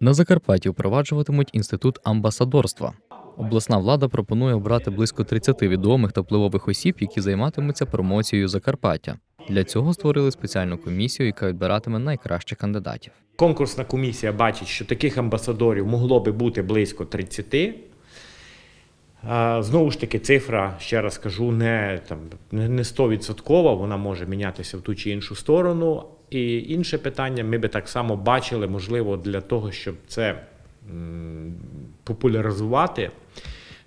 На Закарпатті впроваджуватимуть інститут амбасадорства. Обласна влада пропонує обрати близько 30 відомих та впливових осіб, які займатимуться промоцією Закарпаття. Для цього створили спеціальну комісію, яка відбиратиме найкращих кандидатів. Конкурсна комісія бачить, що таких амбасадорів могло би бути близько 30. Знову ж таки, цифра, ще раз кажу, не, там, не не 100%, вона може мінятися в ту чи іншу сторону. І інше питання, ми би так само бачили, можливо, для того, щоб це популяризувати.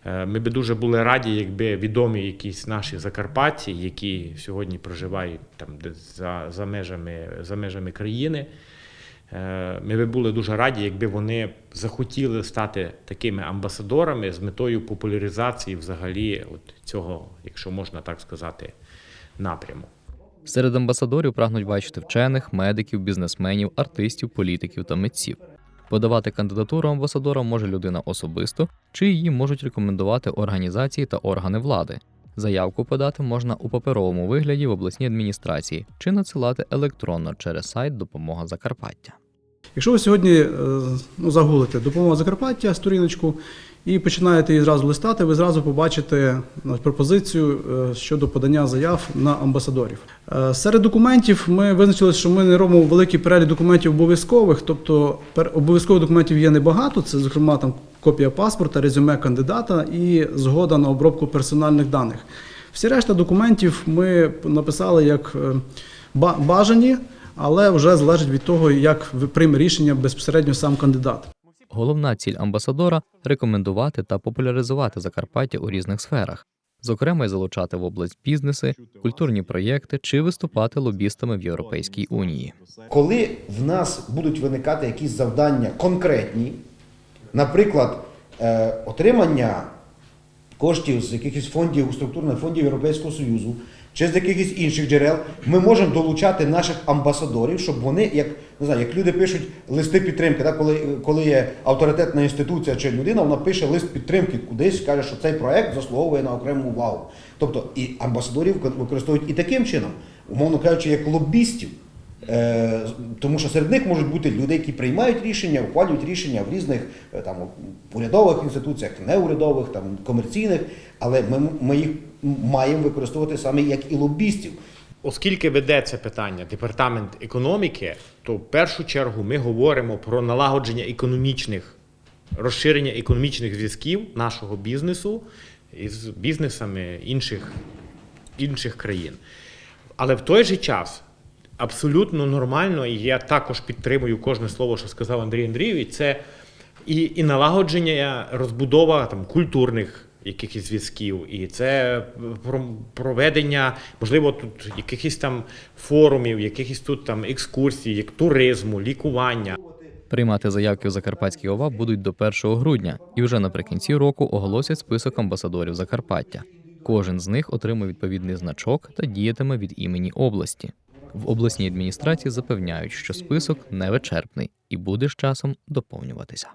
Е, Ми би дуже були раді, якби відомі якісь наші закарпатці, які сьогодні проживають там за, за, межами, за межами країни. Е, Ми би були дуже раді, якби вони захотіли стати такими амбасадорами з метою популяризації взагалі от цього, якщо можна так сказати, напряму. Серед амбасадорів прагнуть бачити вчених, медиків, бізнесменів, артистів, політиків та митців. Подавати кандидатуру амбасадора може людина особисто, чи її можуть рекомендувати організації та органи влади. Заявку подати можна у паперовому вигляді в обласній адміністрації чи надсилати електронно через сайт Допомога Закарпаття. Якщо ви сьогодні е, ну, загуглите допомога Закарпаття сторіночку і починаєте її зразу листати, ви зразу побачите ну, пропозицію е, щодо подання заяв на амбасадорів. Е, Серед документів ми визначили, що ми не робимо великий перелік документів обов'язкових, тобто обов'язкових документів є небагато. Це, зокрема, там копія паспорта, резюме кандидата і згода на обробку персональних даних. Всі решта документів ми написали як бажані, але вже залежить від того, як прийме рішення безпосередньо сам кандидат. Головна ціль амбасадора рекомендувати та популяризувати Закарпаття у різних сферах, зокрема й залучати в область бізнеси, культурні проєкти чи виступати лобістами в Європейській унії. Коли в нас будуть виникати якісь завдання конкретні, наприклад, е, отримання коштів з якихось фондів, структурних фондів Європейського Союзу чи з якихось інших джерел, ми можемо долучати наших амбасадорів, щоб вони, як не знаю, як люди пишуть листи підтримки, так, коли, коли є авторитетна інституція чи людина, вона пише лист підтримки кудись, каже, що цей проект заслуговує на окрему увагу. Тобто і амбасадорів використовують і таким чином, умовно кажучи, як лобістів. Е, Тому що серед них можуть бути люди, які приймають рішення, ухвалюють рішення в різних е, там урядових інституціях, неурядових, там комерційних, але ми, ми їх маємо використовувати саме як і лобістів. Оскільки веде це питання департамент економіки, то в першу чергу ми говоримо про налагодження економічних розширення економічних зв'язків нашого бізнесу із бізнесами інших, інших країн. Але в той же час абсолютно нормально, і я також підтримую кожне слово, що сказав Андрій Андрійович, це і, і налагодження, розбудова там, культурних якихось зв'язків, і це про- проведення, можливо, тут якихось там форумів, якихось тут там екскурсій, як туризму, лікування. Приймати заявки в Закарпатській ОВА будуть до 1 грудня, і вже наприкінці року оголосять список амбасадорів Закарпаття. Кожен з них отримає відповідний значок та діятиме від імені області. В обласній адміністрації запевняють, що список не вичерпний і буде з часом доповнюватися.